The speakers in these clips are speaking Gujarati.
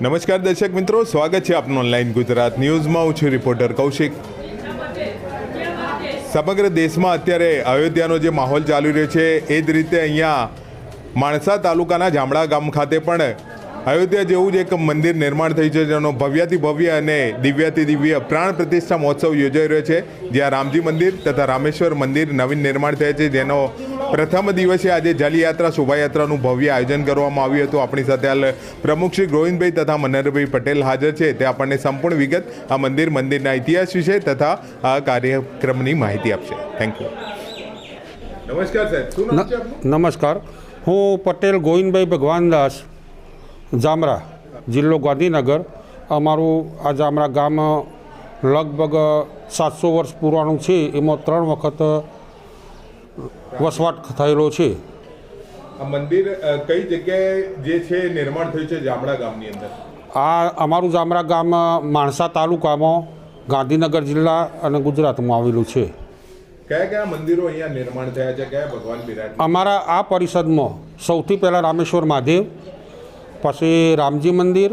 નમસ્કાર દર્શક મિત્રો, સ્વાગત છે આપનું ઓનલાઈન ગુજરાત ન્યૂઝમાં. હું છું રિપોર્ટર કૌશિક. સમગ્ર દેશમાં અત્યારે અયોધ્યાનો જે માહોલ ચાલી રહ્યો છે, એ જ રીતે અહીંયા માણસા તાલુકાના જામડા ગામ ખાતે પણ અયોધ્યા જેવું જ એક મંદિર નિર્માણ થયું છે, જેનો ભવ્યાથી ભવ્ય અને દિવ્યાથી દિવ્ય પ્રાણ પ્રતિષ્ઠા મહોત્સવ યોજાઈ રહ્યો છે. જ્યાં રામજી મંદિર તથા રામેશ્વર મંદિર નવીન નિર્માણ થયા છે, જેનો પ્રથમ દિવસે આજે જલયાત્રા શોભાયાત્રાનું ભવ્ય આયોજન કરવામાં આવ્યું હતું. આપણી સાથે હાલ પ્રમુખ શ્રી ગોવિંદભાઈ તથા મનહરભાઈ પટેલ હાજર છે. તે આપણને સંપૂર્ણ વિગત આ મંદિર મંદિરના ઇતિહાસ વિશે તથા આ કાર્યક્રમની માહિતી આપશે. થેન્ક યુ નમસ્કાર સાહેબ. નમસ્કાર. હું પટેલ ગોવિંદભાઈ ભગવાનદાસ જામરા જિલ્લો ગાંધીનગર. અમારું આ જામરા ગામ લગભગ સાતસો વર્ષ પુરાણું છે. એમાં ત્રણ વખત વસવાટ થયેલો છે. આ મંદિર કઈ જગ્યાએ જે છે નિર્માણ થયું છે જામડા ગામની અંદર? આ અમારું જામડા ગામ માણસા તાલુકામાં ગાંધીનગર જિલ્લા અને ગુજરાતમાં આવેલું છે. કયા કયા મંદિરો અહીંયા નિર્માણ થયા છે? કયા ભગવાન બિરાજ અમારા આ પરિષદમાં સૌથી પહેલાં રામેશ્વર મહાદેવ પછી રામજી મંદિર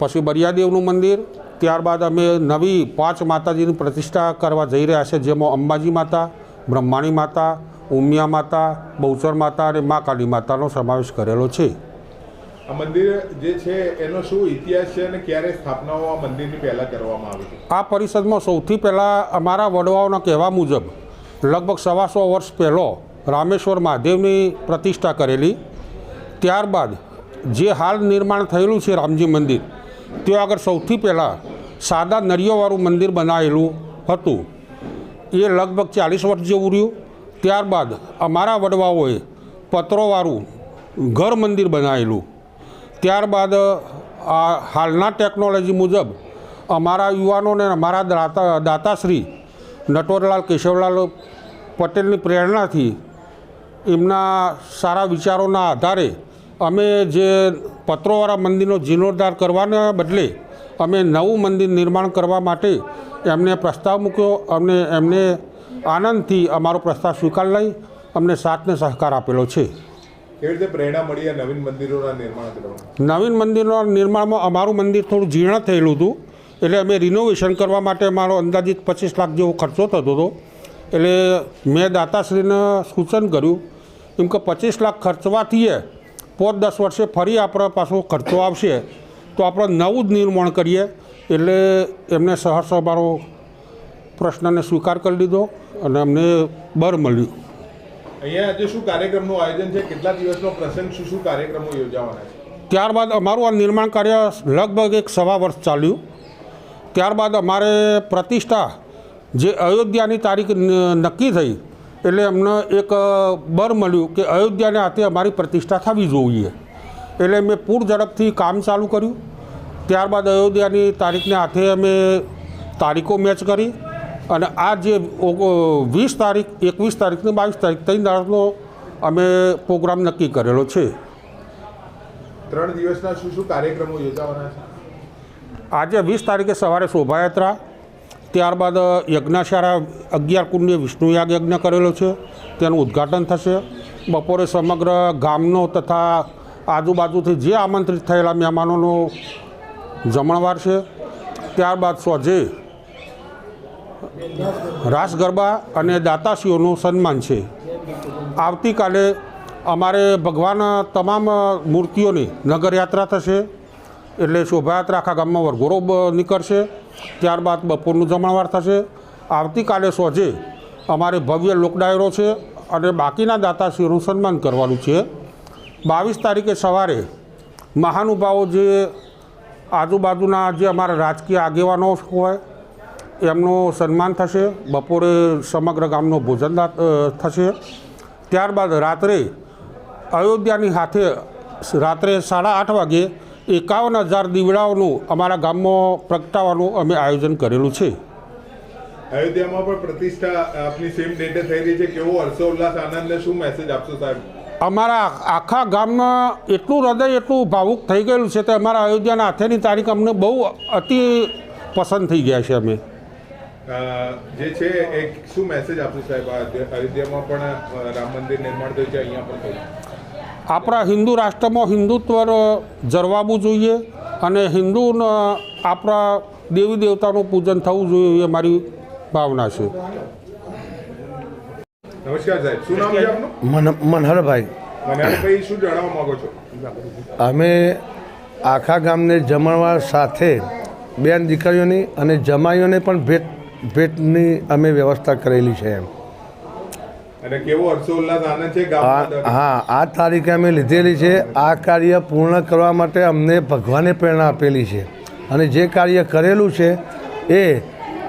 પછી બરિયાદેવનું મંદિર ત્યારબાદ અમે નવી પાંચ માતાજીની પ્રતિષ્ઠા કરવા જઈ રહ્યા છે જેમાં અંબાજી માતા બ્રહ્માણી માતા ઉમિયા માતા બહુચર માતા અને મા કાળી માતાનો સમાવેશ કરેલો છે. આ મંદિર જે છે એનો શું ઇતિહાસ છે અને ક્યારે સ્થાપનાઓ આ મંદિરની પહેલાં કરવામાં આવી હતી આ પરિષદમાં સૌથી પહેલાં અમારા વડવાઓના કહેવા મુજબ લગભગ સવાસો વર્ષ પહેલો રામેશ્વર મહાદેવની પ્રતિષ્ઠા કરેલી. ત્યારબાદ જે હાલ નિર્માણ થયેલું છે રામજી મંદિર ત્યાં આગળ સૌથી પહેલાં સાદા નળિયોવાળું મંદિર બનાવેલું હતું. એ લગભગ ચાલીસ વર્ષ જેવું રહ્યું. ત્યારબાદ અમારા વડવાઓએ પત્રોવાળું ઘર મંદિર બનાવેલું. ત્યારબાદ આ હાલના ટેકનોલોજી મુજબ અમારા યુવાનોને અમારા દાતા, દાતાશ્રી નટવરલાલ કેશવલાલ પટેલની પ્રેરણાથી એમના સારા વિચારોના આધારે અમે જે પત્રોવાળા મંદિરનો જીર્ણોદ્ધાર કરવાના બદલે અમે નવું મંદિર નિર્માણ કરવા માટે એમને પ્રસ્તાવ મૂક્યો. અમને એમને આનંદથી અમારો પ્રસ્તાવ સ્વીકાર લઈ અમને સાથને સહકાર આપેલો છે. કેવી રીતે પ્રેરણા મળી નવીન મંદિરોના નિર્માણ કરવા નવીન મંદિરના નિર્માણમાં અમારું મંદિર થોડું જીર્ણ થયેલું હતું. એટલે અમે રિનોવેશન કરવા માટે અમારો અંદાજિત પચીસ લાખ જેવો ખર્ચો થતો હતો. એટલે મેં દાતાશ્રીને સૂચન કર્યું એમ કે પચીસ લાખ ખર્ચવાથી પોત દસ વર્ષે ફરી આપણા પાછો ખર્ચો આવશે. તો આપણે નવું જ નિર્માણ કરીએ એટલે એમને સહર્ષ અમારો પ્રશ્નને સ્વીકાર કરી લીધો અને અમને બર મળ્યું. અહીંયા આજે શું કાર્યક્રમનું આયોજન છે? કેટલા દિવસનો પ્રસંગ શું શું કાર્યક્રમો યોજાવાના છે? ત્યારબાદ અમારું આ નિર્માણ કાર્ય લગભગ એક સવા વર્ષ ચાલ્યું. ત્યારબાદ અમારે પ્રતિષ્ઠા જે અયોધ્યાની તારીખ નક્કી થઈ એટલે અમને એક બર મળ્યું કે અયોધ્યાને હાથે અમારી પ્રતિષ્ઠા થવી જોઈએ. એટલે મેં પૂર ઝડપથી કામ ચાલુ કર્યું. ત્યારબાદ અયોધ્યાની તારીખને હાથે અમે તારીખો મેચ કરી અને આ જે વીસ તારીખ એકવીસ તારીખને બાવીસ તારીખ ત્રણ દાડનો અમે પ્રોગ્રામ નક્કી કરેલો છે. ત્રણ દિવસના શું શું કાર્યક્રમો યોજાવાના છે? આજે વીસ તારીખે સવારે શોભાયાત્રા ત્યારબાદ યજ્ઞશાળા અગિયાર કુંડ્ય વિષ્ણુયાગ યજ્ઞ કરેલો છે. તેનું ઉદ્ઘાટન થશે. બપોરે સમગ્ર ગામનો તથા આજુબાજુથી જે આમંત્રિત થયેલા મહેમાનોનો જમણવાર છે, ત્યારબાદ સોજે રાસ ગરબા અને દાતાશ્રીઓનું સન્માન છે. આવતીકાલે અમારે ભગવાન તમામ મૂર્તિઓની નગરયાત્રા થશે, એટલે શોભાયાત્રા આખા ગામમાં વરઘોડો નીકળશે, ત્યારબાદ બપોરનું જમણવાર થશે. આવતીકાલે સોજે અમારે ભવ્ય લોકડાયરો છે અને બાકીના દાતાશ્રીઓનું સન્માન કરવાનું છે. બાવીસ તારીખે સવારે મહાનુભાવો જે આજુબાજુના જે અમારા રાજકીય આગેવાનો હોય, એમનું સન્માન થશે. બપોરે સમગ્ર ગામનો ભોજન થશે. ત્યારબાદ રાત્રે અયોધ્યાની હાથે રાત્રે સાડા આઠ વાગે એકાવન હજાર દીવડાઓનું અમારા ગામમાં પ્રગટાવવાનું અમે આયોજન કરેલું છે. અયોધ્યામાં પણ પ્રતિષ્ઠા આપની સેમ ડેટે થઈ રહી છે. કેવો હર્ષોલ્લાસ, આનંદને શું મેસેજ આપશો સાહેબ? અમારા આખા ગામમાં એટલું હૃદય એટલું ભાવુક થઈ ગયેલું છે કે અમારા અયોધ્યાના હાથેની તારીખ અમને બહુ અતિ પસંદ થઈ ગયા છે અમે. જે છે એક શું મેસેજ આપશો સાહેબ? અયોધ્યામાં પણ રામ મંદિર નિર્માણ થયું છે અહીંયા પણ આપણા હિન્દુ રાષ્ટ્રમાં હિન્દુત્વ જરવાવું જોઈએ અને હિન્દુનો આપણા દેવી દેવતાનું પૂજન થવું જોઈએ એ મારી ભાવના છે. નમસ્કાર સાહેબ શું નામ છે આપનું? મન મનહરભાઈ. મનહરભાઈ શું જણાવવા માંગો છો? અમે આખા ગામને જમણવા સાથે બેન દીકરીઓની અને જમાઈઓને પણ ભેટ ભેટની અમે વ્યવસ્થા કરેલી છે એમ. અને કેવો હર્ષોલ્લાસ આનંદ છે હા આ તારીખે અમે લીધેલી છે. આ કાર્ય પૂર્ણ કરવા માટે અમને ભગવાને પ્રેરણા આપેલી છે. અને જે કાર્ય કરેલું છે એ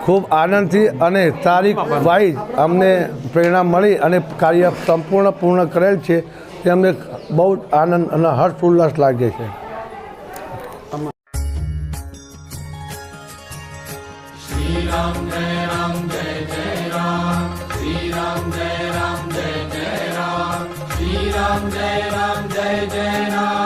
ખૂબ આનંદથી અને તારીખ વાઇઝ અમને પ્રેરણા મળી અને કાર્ય સંપૂર્ણ પૂર્ણ કરેલ છે તે અમને બહુ જ આનંદ અને હર્ષ ઉલ્લાસ લાગે છે. જય રામ, જય જય રામ. શ્રી રામ જય રામ, જય જય Ram